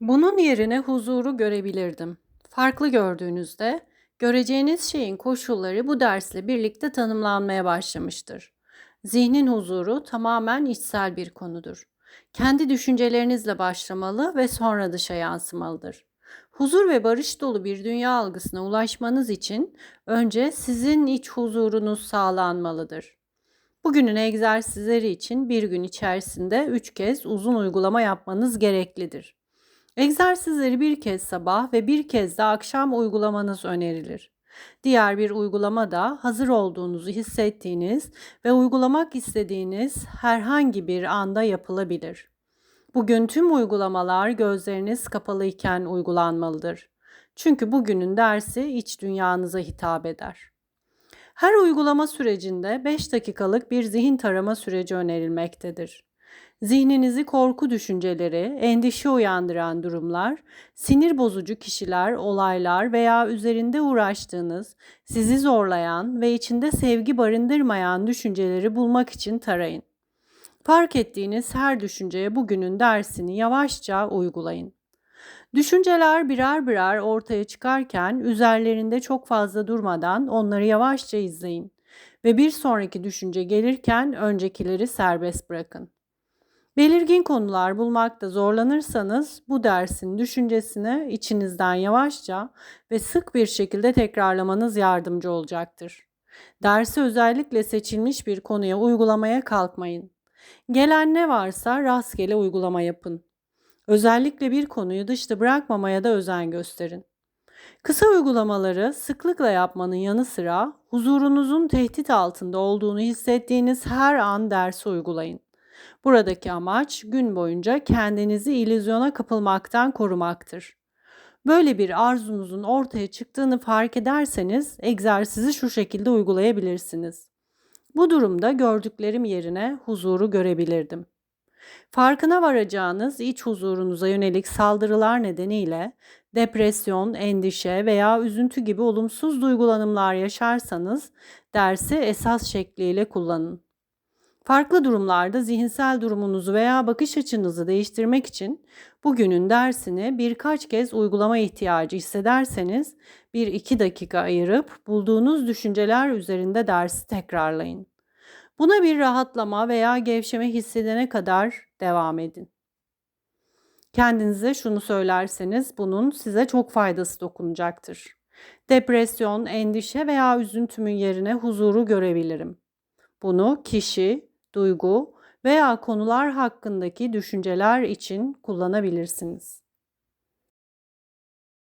Bunun yerine huzuru görebilirdim. Farklı gördüğünüzde göreceğiniz şeyin koşulları bu dersle birlikte tanımlanmaya başlamıştır. Zihnin huzuru tamamen içsel bir konudur. Kendi düşüncelerinizle başlamalı ve sonra dışa yansımalıdır. Huzur ve barış dolu bir dünya algısına ulaşmanız için önce sizin iç huzurunuz sağlanmalıdır. Bugünün egzersizleri için bir gün içerisinde 3 kez uzun uygulama yapmanız gereklidir. Egzersizleri bir kez sabah ve bir kez de akşam uygulamanız önerilir. Diğer bir uygulama da hazır olduğunuzu hissettiğiniz ve uygulamak istediğiniz herhangi bir anda yapılabilir. Bugün tüm uygulamalar gözleriniz kapalıyken uygulanmalıdır. Çünkü bugünün dersi iç dünyanıza hitap eder. Her uygulama sürecinde 5 dakikalık bir zihin tarama süreci önerilmektedir. Zihninizi korku düşünceleri, endişe uyandıran durumlar, sinir bozucu kişiler, olaylar veya üzerinde uğraştığınız, sizi zorlayan ve içinde sevgi barındırmayan düşünceleri bulmak için tarayın. Fark ettiğiniz her düşünceye bugünün dersini yavaşça uygulayın. Düşünceler birer birer ortaya çıkarken üzerlerinde çok fazla durmadan onları yavaşça izleyin ve bir sonraki düşünce gelirken öncekileri serbest bırakın. Belirgin konular bulmakta zorlanırsanız bu dersin düşüncesini içinizden yavaşça ve sık bir şekilde tekrarlamanız yardımcı olacaktır. Dersi özellikle seçilmiş bir konuya uygulamaya kalkmayın. Gelen ne varsa rastgele uygulama yapın. Özellikle bir konuyu dışta bırakmamaya da özen gösterin. Kısa uygulamaları sıklıkla yapmanın yanı sıra huzurunuzun tehdit altında olduğunu hissettiğiniz her an dersi uygulayın. Buradaki amaç gün boyunca kendinizi illüzyona kapılmaktan korumaktır. Böyle bir arzunuzun ortaya çıktığını fark ederseniz egzersizi şu şekilde uygulayabilirsiniz. Bu durumda gördüklerim yerine huzuru görebilirdim. Farkına varacağınız iç huzurunuza yönelik saldırılar nedeniyle depresyon, endişe veya üzüntü gibi olumsuz duygulanımlar yaşarsanız dersi esas şekliyle kullanın. Farklı durumlarda zihinsel durumunuzu veya bakış açınızı değiştirmek için bugünün dersini birkaç kez uygulama ihtiyacı hissederseniz 1-2 dakika ayırıp bulduğunuz düşünceler üzerinde dersi tekrarlayın. Buna bir rahatlama veya gevşeme hissedene kadar devam edin. Kendinize şunu söylerseniz bunun size çok faydası dokunacaktır. Depresyon, endişe veya üzüntümün yerine huzuru görebilirim. Bunu kişi, duygu veya konular hakkındaki düşünceler için kullanabilirsiniz.